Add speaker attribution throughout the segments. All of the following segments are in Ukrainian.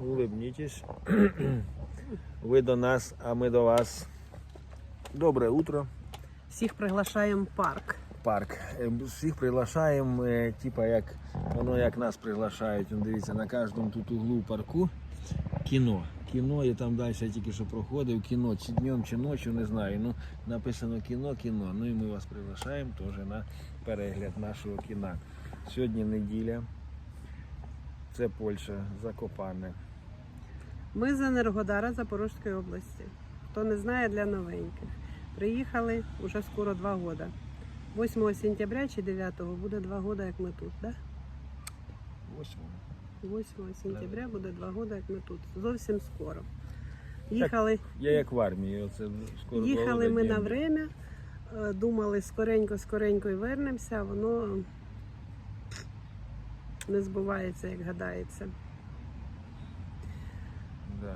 Speaker 1: улыбнитесь. Ви до нас, а ми до вас. Добре утро.
Speaker 2: Всіх приглашаємо в парк.
Speaker 1: Парк. Е, Всіх приглашаємо, е, типа як воно як нас приглашають. Он, дивіться, на кожному тут углу парку кіно. Кіно, я там далі тільки що проходив, кіно чи днем, чи ночі, не знаю. Ну, написано кіно, кіно. Ну і ми вас приглашаємо теж на перегляд нашого кіна. Сьогодні неділя. Це Польща, Закопане.
Speaker 2: Ми з Енергодара Запорізької області. Хто не знає для новеньких. Приїхали вже скоро два роки. 8 сентября чи 9 буде два роки, як ми тут, да?
Speaker 1: Ось воно.
Speaker 2: 8 сентября буде два роки, як ми тут. Зовсім скоро. Їхали,
Speaker 1: Я як в армії, оце скоро
Speaker 2: їхали ми на время, е, думали скоренько, скоренько і вернемося, воно не збувається, як гадається.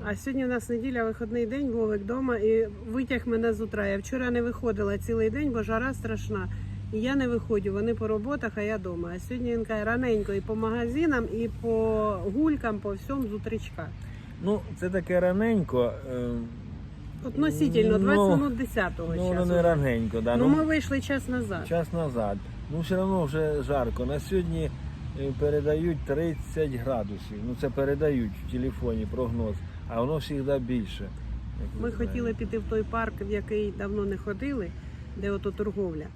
Speaker 2: А сьогодні у нас неділя, вихідний день, Вовик вдома і витяг мене з утра. Я вчора не виходила цілий день, бо жара страшна. І я не виходжу, вони по роботах, а я вдома. А сьогодні він каже раненько і по магазинам, і по гулькам, по всьому з утречка.
Speaker 1: Ну, це таке раненько. е,
Speaker 2: Относительно, 20
Speaker 1: Ну,
Speaker 2: минут 10-го
Speaker 1: Ну, воно
Speaker 2: часу.
Speaker 1: не раненько, да.
Speaker 2: Ну, ми вийшли час назад.
Speaker 1: час назад. Ну, все одно вже жарко. На сьогодні е, передають 30 градусів. Ну, це передають в телефоні прогноз, а воно завжди більше.
Speaker 2: Ми хотіли піти в той парк, в який давно не ходили, де ото торговля.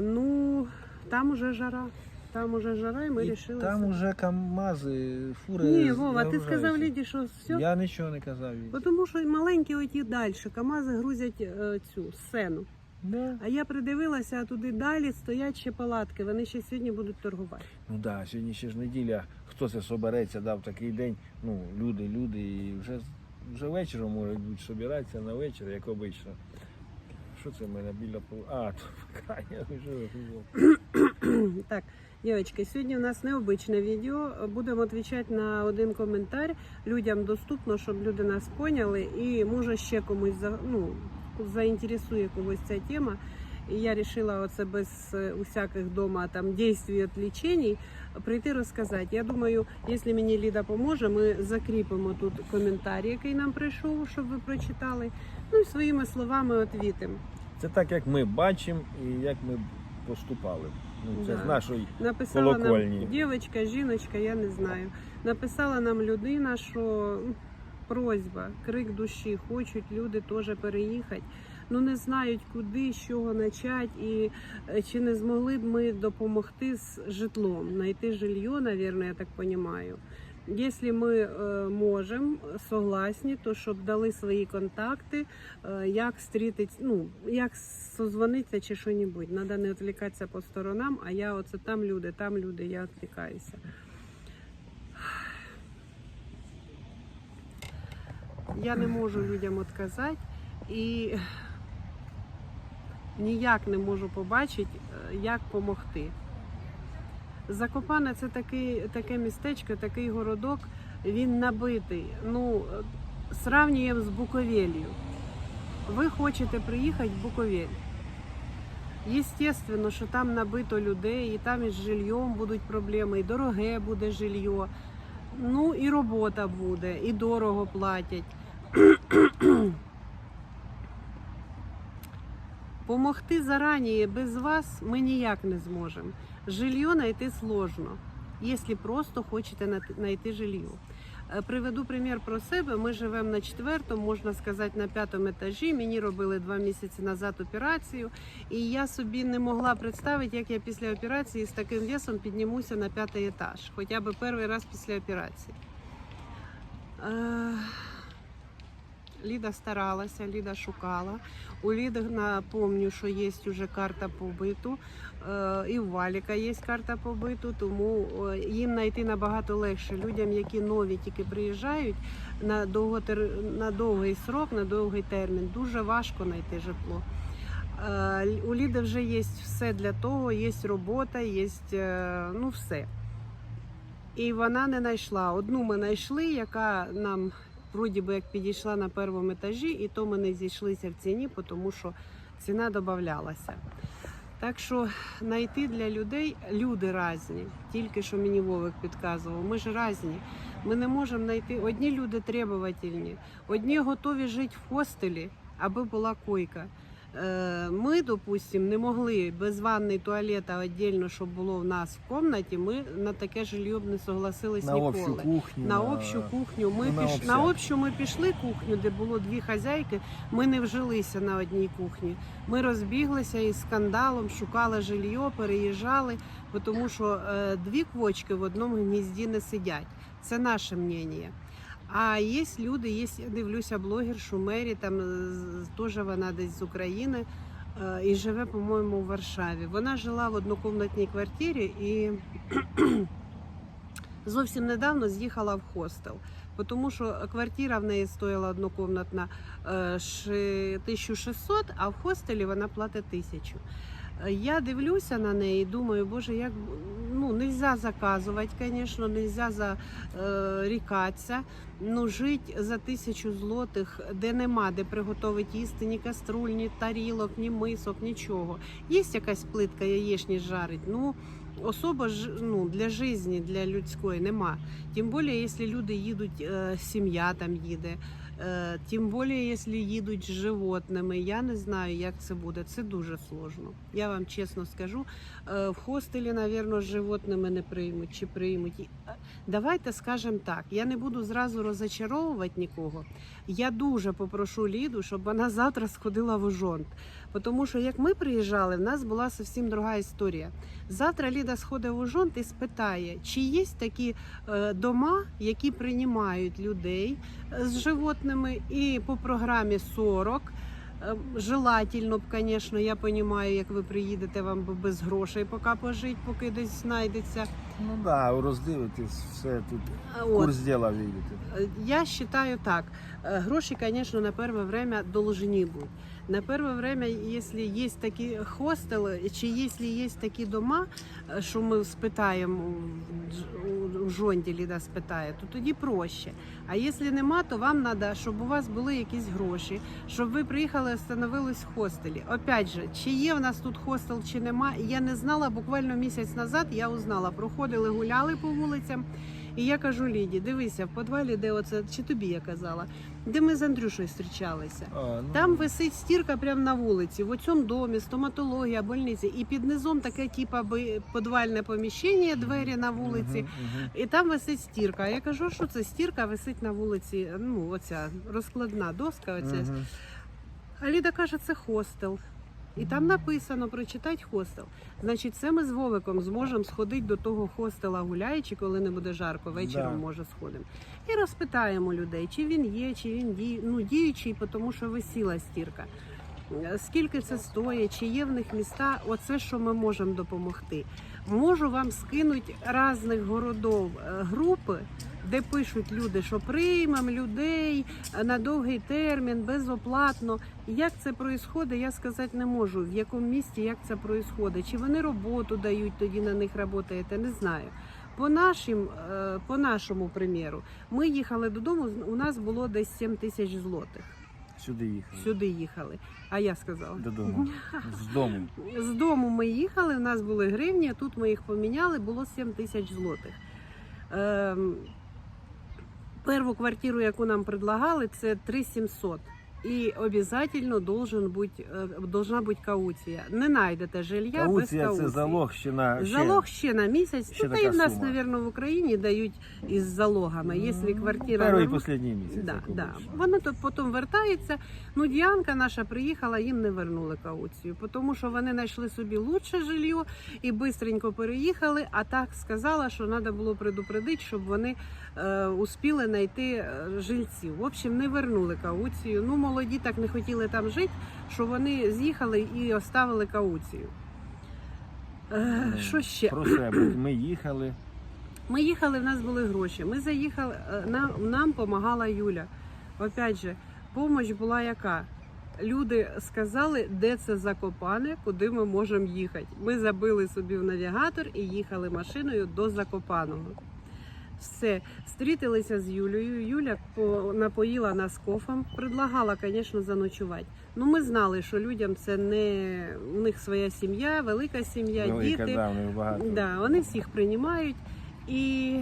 Speaker 2: Ну, там уже жара. Там уже жара, і ми вирішили.
Speaker 1: там уже КАМАЗи, фури.
Speaker 2: Ні, Вова, ти сказав Ліді, що все.
Speaker 1: Я нічого не казав. їй.
Speaker 2: Тому що маленькі оті далі, КАМАЗи грузять е, цю сцену.
Speaker 1: Да.
Speaker 2: А я придивилася, а туди далі стоять ще палатки, вони ще сьогодні будуть торгувати.
Speaker 1: Ну так, да, сьогодні ще ж неділя. Хто це собереться, дав такий день. Ну, люди, люди, і вже, вже вечором можуть бути собиратися на вечір, як обично. Що це в мене біля пол... А, то?
Speaker 2: Так, дівчатки, сьогодні у нас необичне відео. Будемо відповідати на один коментар. Людям доступно, щоб люди нас поняли, і може ще комусь ну, заінтересує когось ця тема. І я вирішила оце без е, усяких дома там дій, відлічень прийти розказати. Я думаю, якщо мені Ліда поможе, ми закріпимо тут коментар, який нам прийшов, щоб ви прочитали. Ну і своїми словами відвітимо.
Speaker 1: Це так, як ми бачимо і як ми поступали. Ну, це
Speaker 2: Да.
Speaker 1: з нашої.
Speaker 2: Написала
Speaker 1: Колокольні.
Speaker 2: нам дівчинка, жіночка, я не знаю. Написала нам людина, що просьба, крик душі, хочуть люди теж переїхати. Ну не знають куди, з чого почати, і е, чи не змогли б ми допомогти з житлом, знайти жилье, навірно, я так розумію. Якщо ми е, можемо, согласні, то щоб дали свої контакти, е, як стрітить, ну як созвонитися чи що-небудь. Треба не відвлікатися по сторонам, а я оце там люди, там люди, я відвлікаюся. Я не можу людям відказати і ніяк не можу побачити, е, як допомогти. Закопане це такий, таке містечко, такий городок, він набитий. Ну, е, сравнюємо з Буковелью. Ви хочете приїхати в Буковель. Єстественно, що там набито людей, і там із жильйом будуть проблеми, і дороге буде жилье, ну і робота буде, і дорого платять. Помогти зарані без вас ми ніяк не зможемо. Жилье знайти сложно, якщо просто хочете знайти жилье. Е, Приведу примір про себе. Ми живемо на четвертому, можна сказати, на п'ятому етажі. Мені робили два місяці назад операцію, і я собі не могла представити, як я після операції з таким весом піднімуся на п'ятий етаж, хоча б перший раз після операції. Ліда старалася, Ліда шукала. У Ліди напомню, що є вже карта побиту, е, і у Валіка є карта побиту, тому е, їм знайти набагато легше. Людям, які нові тільки приїжджають на, довготер... на довгий срок, на довгий термін, дуже важко знайти житло. Е, У Ліди вже є все для того, є робота, є ну все. І вона не знайшла. Одну ми знайшли, яка нам вроді би як підійшла на першому етажі, і то ми не зійшлися в ціні, тому що ціна додавалася. Так що знайти для людей люди різні. Тільки що мені Вовик підказував, ми ж різні. Ми не можемо знайти. Одні люди требовательні, одні готові жити в хостелі, аби була койка. Е, Ми, допустимо, не могли без ванни туалета віддільно, щоб було в нас в кімнаті. Ми на таке жилье б не согласились
Speaker 1: На
Speaker 2: ніколи.
Speaker 1: общу кухню.
Speaker 2: На общу кухню. Ми
Speaker 1: Ну, на
Speaker 2: піш... на общу ми пішли кухню, де було дві хазяйки. Ми не вжилися на одній кухні. Ми розбіглися із скандалом, шукали жилье, переїжджали, тому що е, дві квочки в одному гнізді не сидять. Це наше мнення. А є люди, є, дивлюся, блогершу Мері, там з- теж вона десь з України е, і живе, по-моєму, у Варшаві. Вона жила в однокомнатній квартирі і зовсім недавно з'їхала в хостел. Тому що квартира в неї стоїла однокомнатна е, ши- 1600, а в хостелі вона платить 1000. Е, Я дивлюся на неї і думаю, боже, як ну нельзя заказувати, звісно, нельзя зарікатися. Ну, жити за тисячу злотих, де нема, де приготувати їсти ні каструль, ні тарілок, ні мисок, нічого. Є якась плитка яєчні жарить. Ну особо ж ну для житті, для людської нема. Тим більше, якщо люди їдуть, е, сім'я там їде. Е, Тим більше, якщо їдуть з животними, я не знаю, як це буде. Це дуже сложно. Я вам чесно скажу. Е, В хостелі, напевно, з животними не приймуть чи приймуть. Е, Давайте скажемо так. Я не буду зразу розочаровувати нікого. Я дуже попрошу Ліду, щоб вона завтра сходила в Ужонт. Тому що як ми приїжджали, в нас була зовсім друга історія. Завтра Ліда сходить в Ужонт і спитає, чи є такі дома, які приймають людей з животними, і по програмі 40. Е, Желательно б, звісно, я розумію, як ви приїдете, вам би без грошей поки пожить, поки десь знайдеться.
Speaker 1: Ну так, да, роздивитись все тут.
Speaker 2: От.
Speaker 1: Курс діла видите.
Speaker 2: Е, Я вважаю так. Е, Гроші, звісно, на перше время должні бути. На перше время, якщо є такі хостели, чи якщо є такі дома, що ми спитаємо у у Ліда спитає, то тоді проще. А якщо нема, то вам треба, щоб у вас були якісь гроші, щоб ви приїхали встановились в хостелі. Опять же, чи є в нас тут хостел, чи нема, я не знала. Буквально місяць назад я узнала, проходили, гуляли по вулицям. І я кажу Ліді, дивися, в підвалі, де оце, чи тобі я казала, де ми з Андрюшею зустрічалися.
Speaker 1: А, ну,
Speaker 2: Там висить стірка прямо на вулиці, в цьому домі, стоматологія, больниця, і під низом таке, типа, підвальне поміщення, двері на вулиці.
Speaker 1: мгм, мгм.
Speaker 2: І там висить стірка. Я кажу, що це стірка висить на вулиці. Ну, оця розкладна доска. Оця.
Speaker 1: Мгм.
Speaker 2: А Ліда каже, це хостел. І там написано прочитати хостел. Значить, це ми з Вовиком зможемо сходити до того хостела гуляючи, коли не буде жарко, вечором
Speaker 1: Да.
Speaker 2: може сходимо. І розпитаємо людей, чи він є, чи він дій... ну, діючий, тому що висіла стірка. Е, Скільки це стоїть, чи є в них міста? Оце що ми можемо допомогти. Можу вам скинути різних городов е, групи, де пишуть люди, що приймемо людей на довгий термін, безоплатно. Як це відбувається, я сказати не можу. В якому місті як це відбувається. Чи вони роботу дають, тоді на них працюєте, не знаю. По, нашим, е, по нашому приміру, ми їхали додому, у нас було десь 7 тисяч злотих.
Speaker 1: Сюди їхали.
Speaker 2: Сюди їхали. А я сказала.
Speaker 1: Додому. З дому.
Speaker 2: З дому ми їхали, у нас були гривні, тут ми їх поміняли, було 7 тисяч злотих. Ем, перву квартиру, яку нам предлагали, це 3700. І обов'язково должен бути, е, должна бути кауція. Не знайдете жилья без
Speaker 1: Кауція
Speaker 2: кауції.
Speaker 1: це залог ще на
Speaker 2: Залог ще на місяць.
Speaker 1: ще
Speaker 2: ну, та й в нас, мабуть, в Україні дають із залогами. Якщо
Speaker 1: Ну,
Speaker 2: квартира
Speaker 1: Перший і останній місяць.
Speaker 2: Да, да. Воно то потім вертається. Ну, Діанка наша приїхала, їм не вернули кауцію, тому що вони знайшли собі лучше жилье і швидко переїхали. А так сказала, що треба було предупредити, щоб вони е, успіли знайти е, жильців. В общем, не вернули кауцію. Ну, молоді так не хотіли там жити, що вони з'їхали і оставили кауцію. Е,
Speaker 1: Ну,
Speaker 2: що ще?
Speaker 1: Про себе. Ми їхали.
Speaker 2: Ми їхали, в нас були гроші. Ми заїхали, е, нам, нам допомагала Юля. Опять же, помощь була яка? Люди сказали, де це Закопане, куди ми можемо їхати. Ми забили собі в навігатор і їхали машиною до Закопаного. Все, зустрітилися з Юлею. Юля по- напоїла нас кофом, предлагала, звісно, заночувати. Ну, ми знали, що людям це не у них своя сім'я, велика сім'я,
Speaker 1: Велика,
Speaker 2: діти.
Speaker 1: да, них багато.
Speaker 2: Да, вони всіх приймають. І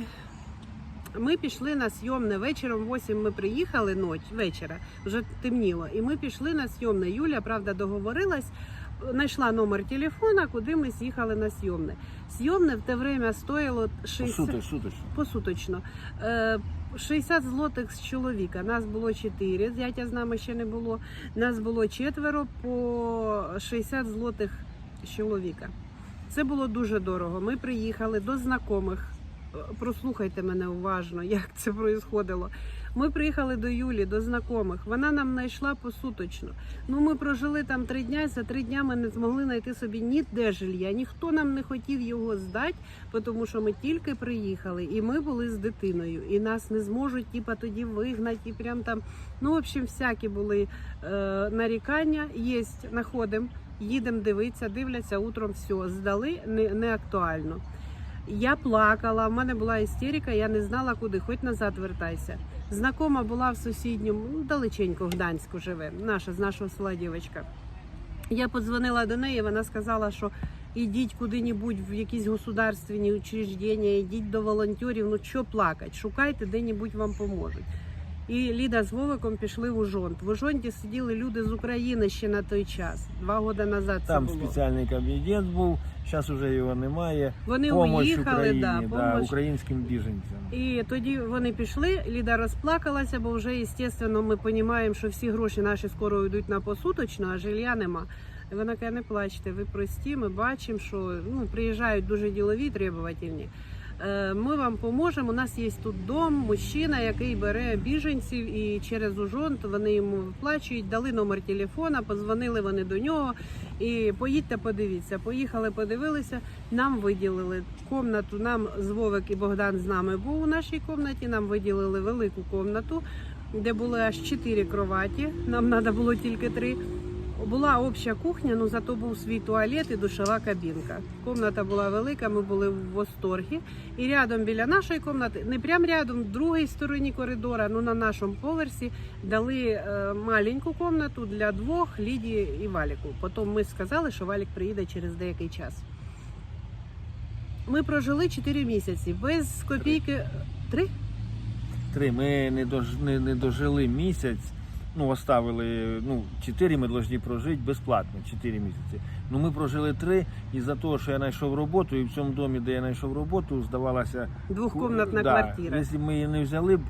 Speaker 2: Ми пішли на зйомне вечором. 8 ми приїхали ноч вечора, вже темніло. І ми пішли на зйомне. Юля, правда, договорилась, знайшла номер телефона, куди ми з'їхали на зйомне. Зйомне в те время стоїло 60...
Speaker 1: Суточ, суточ.
Speaker 2: посуточно. Е, 60 злотих з чоловіка. Нас було 4, зятя з нами ще не було. Нас було четверо по 60 злотих з чоловіка. Це було дуже дорого. Ми приїхали до знайомих. Е, Прослухайте мене уважно, як це происходило. Ми приїхали до Юлі, до знайомих. Вона нам знайшла посуточно. Ну, ми прожили там три дня. За три дня ми не змогли знайти собі ніде жилья. Ніхто нам не хотів його здати, тому що ми тільки приїхали, і ми були з дитиною, і нас не зможуть типа тоді вигнати, і прям там. Ну, в общем, всякі були е, нарікання. Є, знаходимо, їдемо дивитися, дивляться утром. все, здали, не, не актуально. Я плакала, в мене була істерика, я не знала куди, хоч назад вертайся. Знакома була в сусідньому, ну, далеченько в Гданську живе, наша з нашого села дівчинка. Я подзвонила до неї, вона сказала, що ідіть куди-небудь в якісь государственні учреждення, ідіть до волонтерів, ну що плакати, шукайте, де-небудь вам поможуть. І Ліда з Вовиком пішли в Ужонт. В Ужонті сиділи люди з України ще на той час, два роки назад
Speaker 1: Там
Speaker 2: було.
Speaker 1: спеціальний кабінет був, зараз вже його немає.
Speaker 2: Вони
Speaker 1: Помощь
Speaker 2: уїхали,
Speaker 1: Україні,
Speaker 2: да,
Speaker 1: да,
Speaker 2: помощь.
Speaker 1: українським біженцям.
Speaker 2: І тоді вони пішли, Ліда розплакалася, бо вже, звісно, ми розуміємо, що всі гроші наші скоро йдуть на посуточну, а жилья нема. І вона каже, не плачте, ви прості, ми бачимо, що ну, приїжджають дуже ділові, требовательні. Е, Ми вам поможемо. У нас є тут дом, мужчина, який бере біженців, і через ужонт вони йому виплачують, дали номер телефона, позвонили вони до нього. І поїдьте, подивіться. Поїхали, подивилися. Нам виділили комнату. Нам з Вовик і Богдан з нами був у нашій комнаті. Нам виділили велику комнату, де були аж чотири кроваті. Нам треба було тільки три. Була обща кухня, ну зато був свій туалет і душова кабінка. Комната була велика, ми були в восторгі. І рядом біля нашої кімнати, не прямо рядом, в другій стороні коридора, ну на нашому поверсі, дали е, маленьку кімнату для двох Лідії і Валіку. Потім ми сказали, що Валік приїде через деякий час. Ми прожили 4 місяці без копійки. Три?
Speaker 1: Три. Ми не, дож, не, не дожили місяць. Ну, оставили, ну, чотири ми повинні прожити безплатно, чотири місяці. Ну, ми прожили три, і за того, що я знайшов роботу, і в цьому домі, де я знайшов роботу, здавалася
Speaker 2: Двохкомнатна
Speaker 1: да,
Speaker 2: квартира.
Speaker 1: Якщо ми її не взяли б,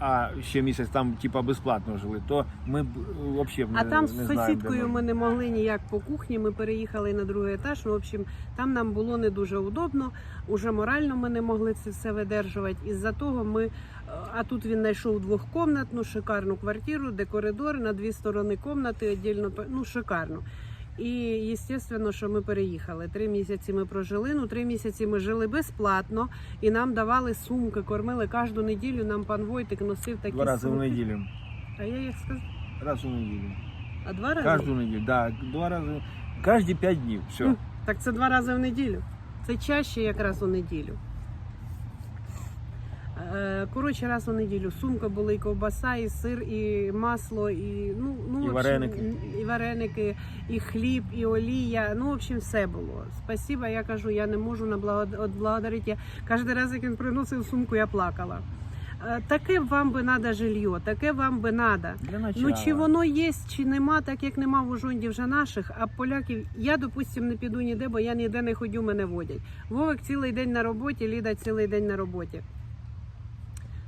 Speaker 1: а ще місяць там типа безплатно жили, то ми б взагалі не А
Speaker 2: там
Speaker 1: не
Speaker 2: з
Speaker 1: знаємо,
Speaker 2: сусідкою ми не могли ніяк по кухні. Ми переїхали на другий етаж. Ну, в общем, там нам було не дуже удобно. Уже морально ми не могли це все видержувати. Із-за того ми. А тут він знайшов двохкомнатну шикарну квартиру, де коридор на дві сторони комнати, віддільно ну шикарно. І звісно, що ми переїхали. Три місяці ми прожили. Ну три місяці ми жили безплатно, і нам давали сумки, кормили кожну неділю. Нам пан Войтик носив такі
Speaker 1: Два рази в неділю.
Speaker 2: А я як сказав?
Speaker 1: Раз у неділю.
Speaker 2: А два рази?
Speaker 1: Кожну неділю. Да, два рази. Кожні п'ять днів. Все.
Speaker 2: Так це два рази в неділю. Це чаще якраз у неділю. Е, Коротше, раз у неділю. Сумка була і ковбаса, і сир, і масло, і ну, ну
Speaker 1: І
Speaker 2: общем,
Speaker 1: вареники.
Speaker 2: і вареники, і хліб, і олія. Ну, в общем, все було. Спасіба, я кажу, я не можу наблагодарити. Кожен раз, як він приносив сумку, я плакала. Е, Таке вам би надо жилье, таке вам би надо. Ну чи воно є, чи нема, так як нема в Ужонді вже наших, а поляків я, допустим, не піду ніде, бо я ніде не ходю, мене водять. Вовик цілий день на роботі, Ліда цілий день на роботі.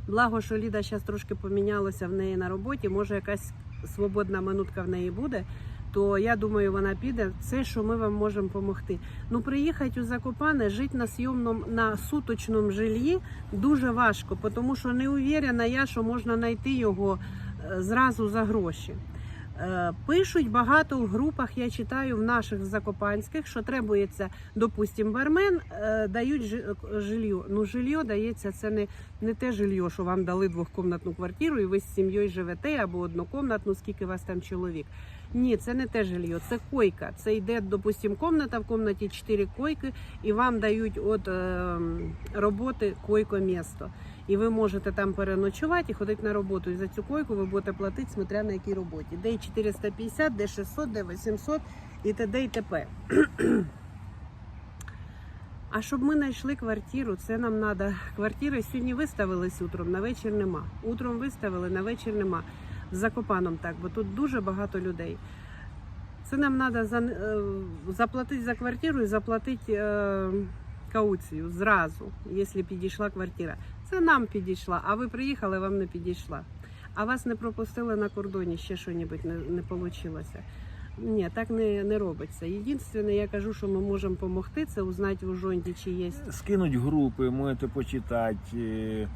Speaker 2: Благо, що Ліда зараз трошки помінялося в неї на роботі, може якась свободна минутка в неї буде. То я думаю, вона піде. Це, що ми вам можемо допомогти. Ну, приїхати у Закопане, жити на сйомному на суточному жильї дуже важко, тому що не уверена я, що можна знайти його е, зразу за гроші. Е, Пишуть багато в групах, я читаю в наших закопанських, що требується, допустим, бармен, е, дають жи- жилье. Ну, жилье дається, це не, не те жилье, що вам дали двохкомнатну квартиру, і ви з сім'єю живете або однокомнатну, скільки вас там чоловік. Ні, це не те жилье, це койка. Це йде, допустим, комната, в комнаті 4 койки, і вам дають від е, роботи койко-місто. І ви можете там переночувати і ходити на роботу. І за цю койку ви будете платити, смотря на якій роботі. Де 450, де 600, де 800 і т.д. і т.п. А щоб ми знайшли квартиру, це нам треба. Квартири сьогодні виставились утром, на вечір нема. Утром виставили, на вечір нема. З Закопаном так, бо тут дуже багато людей. Це нам треба за, е, заплатити за квартиру і заплатити е, кауцію зразу, якщо підійшла квартира. Це нам підійшла, а ви приїхали, вам не підійшла. А вас не пропустили на кордоні, ще щось не, не вийшло. Ні, так не, не робиться. Єдине, я кажу, що ми можемо допомогти, це узнати в Ужонді, чи є.
Speaker 1: Скинуть групи, можете почитати. е, е,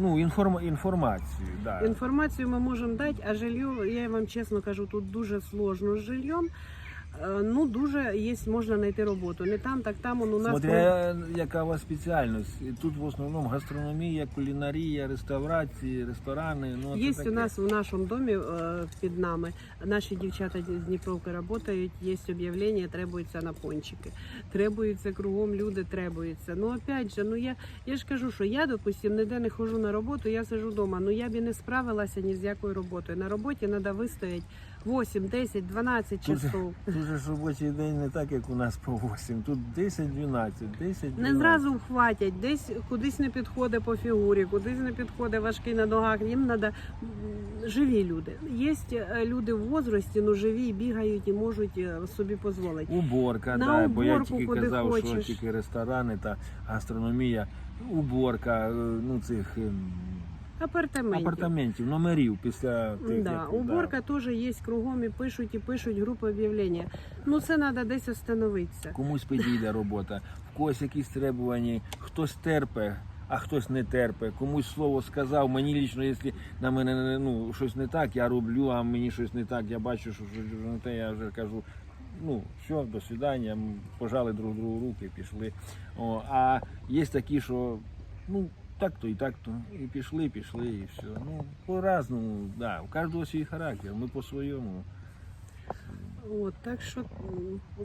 Speaker 1: Ну, інформ, інформацію, да.
Speaker 2: Інформацію ми можемо дати, а жилье, я вам чесно кажу, тут дуже сложно з жильем. Е, Ну, дуже є, можна знайти роботу. Не там, так там. Он у нас
Speaker 1: Смотря яка у вас спеціальність. І Тут в основному гастрономія, кулінарія, реставрації, ресторани. Ну,
Speaker 2: Є у нас в нашому домі е, під нами. Наші дівчата з Дніпровки працюють, є об'явлення, требуються на пончики. Требуються кругом, люди требуються. Ну опять же, ну я, я ж кажу, що я, допустим, ніде не ходжу на роботу, я сижу вдома. Ну я б і не справилася ні з якою роботою. На роботі треба вистояти 8, 10, 12
Speaker 1: Тут же-
Speaker 2: часов.
Speaker 1: Тут же ж робочий день не так, як у нас по 8. Тут 10-12, 10
Speaker 2: Не зразу вхватять, десь кудись не підходить по фігурі, кудись не підходить важкий на ногах. Їм треба живі люди. Є е, люди в возрасті, ну живі, бігають і можуть е, собі дозволити.
Speaker 1: Уборка,
Speaker 2: На
Speaker 1: да, бо я
Speaker 2: уборку,
Speaker 1: тільки
Speaker 2: куди
Speaker 1: казав, що
Speaker 2: хочеш.
Speaker 1: тільки ресторани та гастрономія, уборка, е, ну цих ем,
Speaker 2: Апартаментів.
Speaker 1: апартаментів, номерів після тих.
Speaker 2: Да,
Speaker 1: як-
Speaker 2: уборка теж є кругом і пишуть, і пишуть групи об'явлення. Ну це треба десь остановитися.
Speaker 1: Комусь підійде робота, в когось якісь требування, хтось терпе, а хтось не терпе. Комусь слово сказав. Мені лічно, якщо на мене ну, щось не так, я роблю, а мені щось не так, я бачу, що щось не те, я вже кажу. Ну, все, до свидання, пожали друг другу руки, пішли. О, а є такі, що ну, так то і так то. І пішли, пішли, і все. Ну, по-разному, да. У кожного свій характер, ми по-своєму.
Speaker 2: От, так що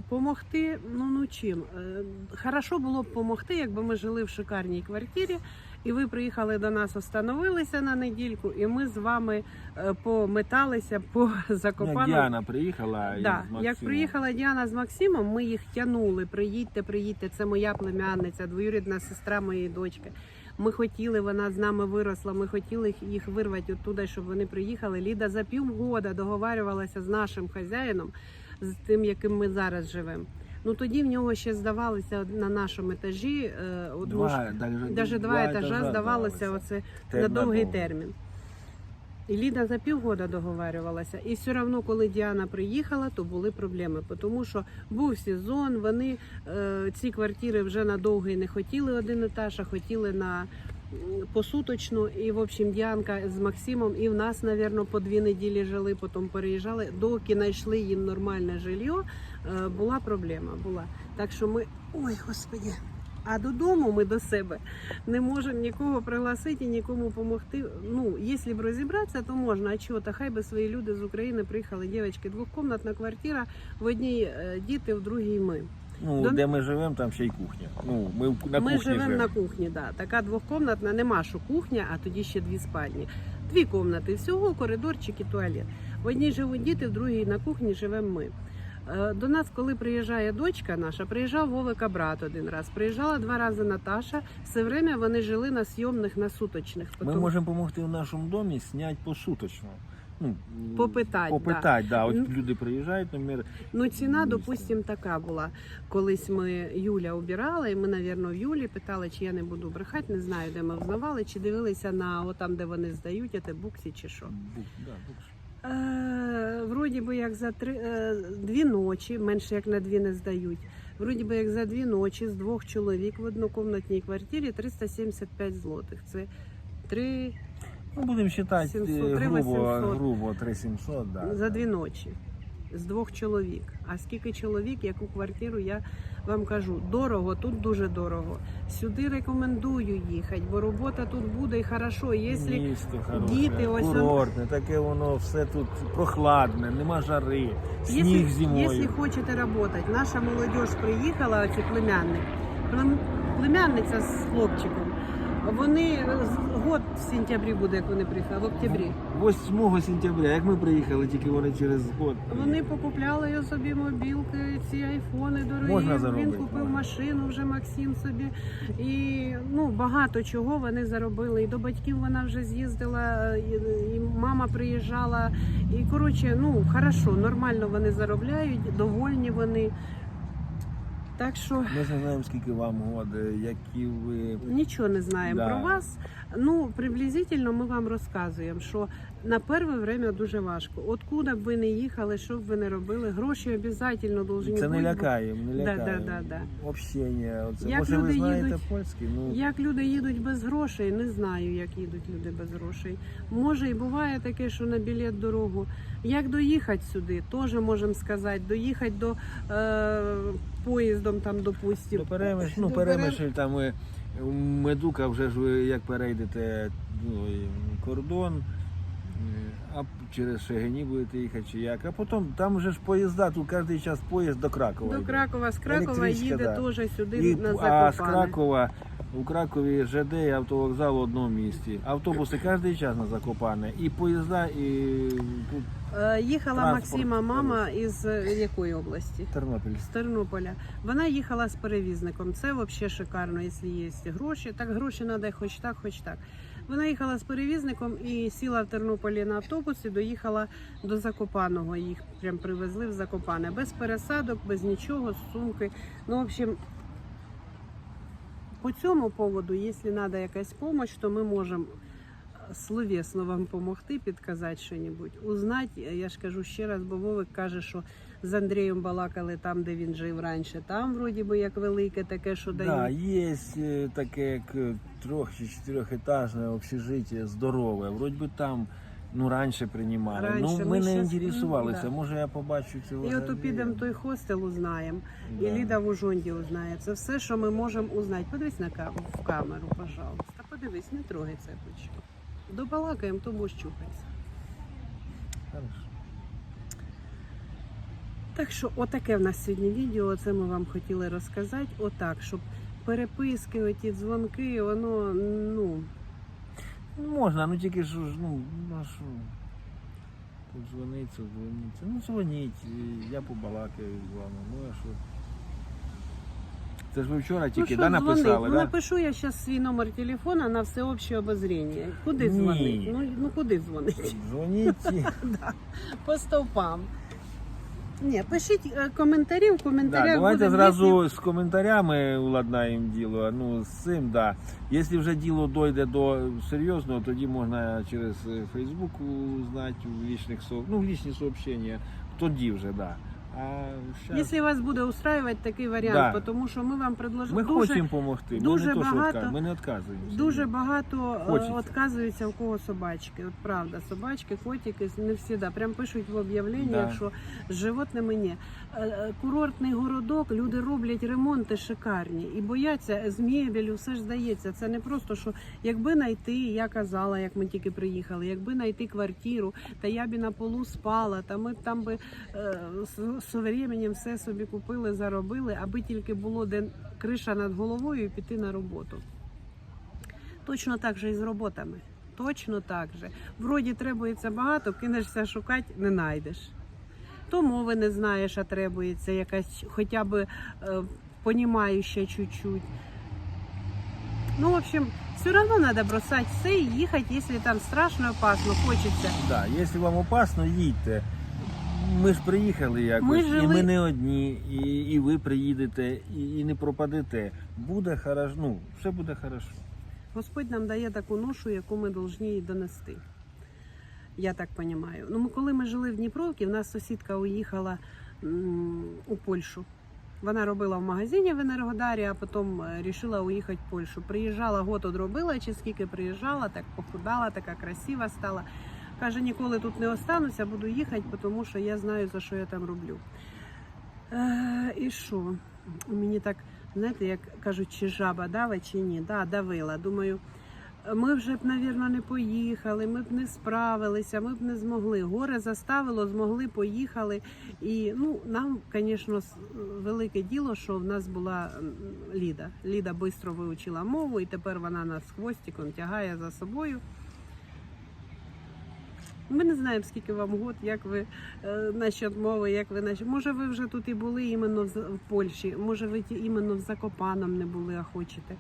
Speaker 2: помогти, ну ну чим. Е, Хорошо було б помогти, якби ми жили в шикарній квартирі, і ви приїхали до нас, остановилися на недільку, і ми з вами е, пометалися по
Speaker 1: Ну. Діана приїхала.
Speaker 2: Да.
Speaker 1: із
Speaker 2: Як приїхала Діана з Максимом, ми їх тягнули. Приїдьте, приїдьте. Це моя племянниця, двоюрідна сестра моєї дочки. Ми хотіли, вона з нами виросла. Ми хотіли їх- вирвати оттуда, щоб вони приїхали. Ліда за півгода договарювалася з нашим хазяїном, з тим, яким ми зараз живемо. Ну тоді в нього ще здавалося на нашому етажі. е, от,
Speaker 1: Два,
Speaker 2: Навіть два етажа здавалося оце на довгий термін. І Ліда за півгода договарювалася. І все одно, коли Діана приїхала, то були проблеми. Тому що був сезон, вони е, ці квартири вже на довгий не хотіли один етаж, а хотіли на посуточну. І, в общем, Діанка з Максимом і в нас, мабуть, по дві неділі жили, потім переїжджали. Доки знайшли їм нормальне жилье, е, була проблема. Була. Так що ми. Ой, господі. А додому ми до себе не можемо нікого пригласити і нікому допомогти. Ну, якщо б розібратися, то можна. А чого? Та хай би свої люди з України приїхали. Дівчатки, двохкомнатна квартира, в одній е, діти, в другій ми.
Speaker 1: Ну,
Speaker 2: До-
Speaker 1: де ми живемо, там ще й кухня. Ну, ми на
Speaker 2: ми
Speaker 1: кухні
Speaker 2: живемо
Speaker 1: живемо.
Speaker 2: на кухні, да. така двохкомнатна, нема що кухня, а тоді ще дві спальні. Дві кімнати, всього коридорчик і туалет. В одній живуть діти, в другій на кухні живемо ми. Е, До нас, коли приїжджає дочка наша, приїжджав Вовика брат один раз, приїжджала два рази Наташа. Все время вони жили на сйомних, на суточних.
Speaker 1: Ми можемо допомогти в нашому домі зняти посуточно. Ну,
Speaker 2: Попитать,
Speaker 1: попитать, да. От
Speaker 2: Ну.
Speaker 1: люди приїжджають, наприклад,
Speaker 2: Ну, ціна, допустим, така була. Колись ми Юля обирала, і ми, навірно, в Юлі питали, чи я не буду брехати, не знаю, де ми взнавали, чи дивилися на отам, де вони здають, а те буксі чи що.
Speaker 1: бук, да, букс.
Speaker 2: Е, вроді би як за три е, дві ночі, менше як на дві не здають. Вроді би як за дві ночі з двох чоловік в однокомнатній квартирі 375 злотих. Це три
Speaker 1: Ну, будемо вважати
Speaker 2: 700,
Speaker 1: грубо,
Speaker 2: 800.
Speaker 1: грубо 3700, да.
Speaker 2: за дві ночі з двох чоловік. А скільки чоловік, яку квартиру, я вам кажу, дорого, тут дуже дорого. Сюди рекомендую їхати, бо робота тут буде і хорошо. Якщо
Speaker 1: Місто хороше,
Speaker 2: діти, ось
Speaker 1: курортне, таке воно все тут прохладне, нема жари, сніг
Speaker 2: Якщо,
Speaker 1: зимою.
Speaker 2: якщо хочете працювати, наша молодь приїхала, оці племянник, плем- племянниця з хлопчиком. Вони з- год в сентябрі буде, як вони приїхали, в октябрі.
Speaker 1: 8 сентября, як ми приїхали, тільки вони через год.
Speaker 2: Вони покупляли собі мобілки, ці айфони дорогі.
Speaker 1: Можна
Speaker 2: Він купив машину вже Максим собі. І ну багато чого вони заробили. І до батьків вона вже з'їздила, і мама приїжджала. І коротше, ну хорошо, нормально вони заробляють, довольні вони. Так що
Speaker 1: Ми не знаємо, скільки вам год, які ви.
Speaker 2: Нічого не знаємо
Speaker 1: Да.
Speaker 2: про вас. Ну, приблизительно ми вам розказуємо, що на перше время дуже важко. Откуда б ви не їхали, що б ви не робили, гроші обов'язково должні
Speaker 1: Це
Speaker 2: бути.
Speaker 1: не лякає, не
Speaker 2: Да,
Speaker 1: лякає.
Speaker 2: да, да, да.
Speaker 1: Общення. Оце.
Speaker 2: Як
Speaker 1: Може, ви
Speaker 2: люди
Speaker 1: знаєте
Speaker 2: їдуть-
Speaker 1: польський? Ну,
Speaker 2: Як люди їдуть без грошей, не знаю, як їдуть люди без грошей. Може і буває таке, що на білет дорогу. Як доїхати сюди, теж можемо сказати. Доїхати до е, поїздом, там, допустим.
Speaker 1: до перемиш, ну,
Speaker 2: До
Speaker 1: перемишль там е, медука вже ж ви як перейдете ну, кордон, а через Шегині будете їхати чи як. А потім там вже ж поїзда, тут кожен час поїзд до Кракова.
Speaker 2: До
Speaker 1: йде.
Speaker 2: Кракова, з Кракова їде
Speaker 1: да.
Speaker 2: теж сюди
Speaker 1: І,
Speaker 2: на
Speaker 1: а з Кракова у Кракові ЖД і автовокзал в одному місці. Автобуси кожен час на Закопане. І поїзда, і тут
Speaker 2: Е, Їхала
Speaker 1: Транспорт
Speaker 2: Максима мама із е, якої області?
Speaker 1: Тернопіль.
Speaker 2: З Тернополя. Вона їхала з перевізником. Це взагалі шикарно, якщо є гроші. Так гроші треба хоч так, хоч так. Вона їхала з перевізником і сіла в Тернополі на автобусі, доїхала до Закопаного. Їх прям привезли в Закопане. Без пересадок, без нічого, з сумки. Ну, в общем, по цьому поводу, якщо треба якась допомога, то ми можемо словесно вам допомогти, підказати щось, узнати. Я ж кажу ще раз, бо Вовик каже, що з Андрієм балакали там, де він жив раніше. Там вроді би як велике таке, що
Speaker 1: Да,
Speaker 2: дають.
Speaker 1: є е, таке як е, трьох чи чотирьохетажне общежиття здорове. Вроді би там ну раніше приймали.
Speaker 2: Раніше,
Speaker 1: ну
Speaker 2: ми
Speaker 1: ми не
Speaker 2: щас-
Speaker 1: інтересувалися.
Speaker 2: ну, да.
Speaker 1: Може я побачу цю
Speaker 2: І от підемо той хостел, узнаємо.
Speaker 1: Да.
Speaker 2: І Ліда в Ужонді узнає. Це все, що ми можемо узнати. Подивись на кам- в камеру, пожалуйста. Подивись, не трогай це хоч. Добалакаємо, то будеш чухатися.
Speaker 1: Хорошо.
Speaker 2: Так що, отаке в нас сьогодні відео. Це ми вам хотіли розказати. Отак, щоб переписки, оті дзвонки, воно ну
Speaker 1: можна, ну тільки ж, ну, ну що. Тут дзвонить, тут дзвонить. Ну дзвоніть, я побалакаю з вами. Ну а що. Це ж ви вчора тільки
Speaker 2: ну,
Speaker 1: да, написали,
Speaker 2: Ну
Speaker 1: да?
Speaker 2: напишу я зараз свій номер телефона на всеобще обозріння. Куди
Speaker 1: Ні.
Speaker 2: дзвонить? Ну, ну куди дзвонить?
Speaker 1: Дзвоніть.
Speaker 2: По стовпам. Ні, пишіть е, коментарі, в
Speaker 1: Да,
Speaker 2: коментарях
Speaker 1: давайте
Speaker 2: буде
Speaker 1: зразу з коментарями уладнаємо діло. Ну, з цим, да. Якщо вже діло дойде до серйозного, тоді можна через Фейсбук узнати в лічних со... ну, в лічні сообщення. Тоді вже, да. А щас...
Speaker 2: Якщо вас буде устраювати такий варіант,
Speaker 1: Да.
Speaker 2: тому що ми вам предложили
Speaker 1: Ми
Speaker 2: дуже,
Speaker 1: хочемо допомогти.
Speaker 2: дуже
Speaker 1: ми не то, що
Speaker 2: багато-
Speaker 1: відказ- ми не відказуємося.
Speaker 2: дуже багато е,
Speaker 1: Хочеться.
Speaker 2: відказується у кого собачки. От правда, собачки, котики не всі да. Прям пишуть в об'явленнях,
Speaker 1: Да.
Speaker 2: що з животними ні. Е, е, Курортний городок, люди роблять ремонти шикарні і бояться з мебелю, все ж здається. Це не просто що якби знайти, я казала, як ми тільки приїхали, якби знайти квартиру, та я б і на полу спала, та ми там би е, з, временем все собі купили, заробили, аби тільки було де криша над головою і піти на роботу. Точно так же і з роботами. Точно так же. Вроді требується багато, кинешся шукати, не знайдеш. То мови не знаєш, а требується якась хоча б е, понімаюча чуть-чуть. Ну, в общем, все одно треба бросати все і їхати, якщо там страшно опасно, хочеться.
Speaker 1: Да, якщо вам опасно, їдьте. Ми ж приїхали якось,
Speaker 2: Ми
Speaker 1: і ми не одні, і, і ви приїдете, і, і не пропадете. Буде хорошо, ну, все буде хорошо.
Speaker 2: Господь нам дає таку ношу, яку ми повинні донести. Я так розумію. Ну, ми, коли ми жили в Дніпровці, в нас сусідка уїхала м, у Польщу. Вона робила в магазині в Енергодарі, а потім вирішила уїхати в Польщу. Приїжджала, год одробила, чи скільки приїжджала, так похудала, така красива стала. Каже, ніколи тут не остануся, буду їхати, тому що я знаю, за що я там роблю. Е, і що? Мені так, знаєте, як кажуть, чи жаба дава, чи ні. Да, давила. Думаю, Ми вже б, мабуть, не поїхали, ми б не справилися, ми б не змогли. Горе заставило, змогли, поїхали. І ну, нам, звісно, велике діло, що в нас була Ліда. Ліда швидко вивчила мову, і тепер вона нас хвостиком тягає за собою. Ми не знаємо, скільки вам год, як ви е, насчет мови, як ви насчет... Може, ви вже тут і були іменно в, Польщі, може, ви ті іменно в Закопаном не були, а хочете.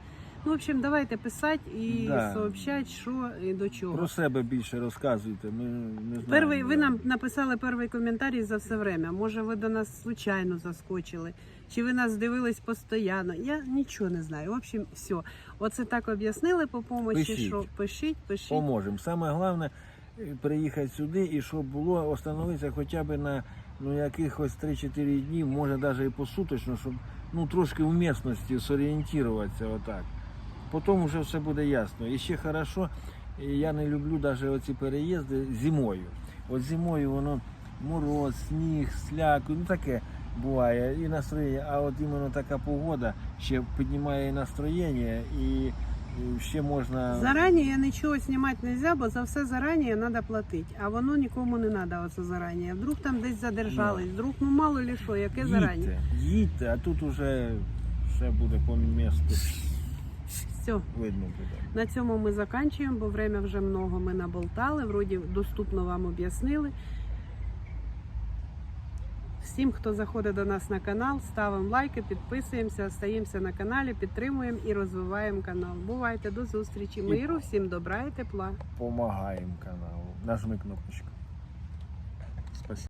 Speaker 2: Ну, в общем, давайте писати і
Speaker 1: Да.
Speaker 2: сообщати, що і до чого.
Speaker 1: Про себе більше розказуйте. Ми не знаємо.
Speaker 2: Перший, ви нам написали перший коментарій за все время. Може, ви до нас случайно заскочили, чи ви нас дивились постійно. Я нічого не знаю. В общем, все. Оце так об'яснили по помочі,
Speaker 1: Пишіть.
Speaker 2: що пишіть, пишіть.
Speaker 1: Поможемо. Саме головне приїхати сюди і щоб було остановитися хоча б на ну, якихось 3-4 дні, може навіть і посуточно, щоб ну, трошки в місності зорієнтуватися отак. Потім вже все буде ясно. І ще хорошо, я не люблю навіть оці переїзди зимою. От зимою воно мороз, сніг, сляк, ну таке буває і настроєння. А от іменно така погода ще піднімає і настроєння і ще можна.
Speaker 2: Зарані я нічого знімати не можна, бо за все зарані треба платити. А воно нікому не треба оце зарані. Вдруг там десь задержались, вдруг ну мало ли що, яке зарані.
Speaker 1: Їдьте, їдьте, а тут уже все буде по місту.
Speaker 2: Все.
Speaker 1: Видно буде.
Speaker 2: На цьому ми закінчуємо, бо время вже много ми наболтали. Вроді доступно вам об'яснили. Всім, хто заходить до нас на канал, ставимо лайки, підписуємося, остаємося на каналі, підтримуємо і розвиваємо канал. Бувайте до зустрічі. Миру, всім добра і тепла.
Speaker 1: Помагаємо каналу. Нажми кнопочку.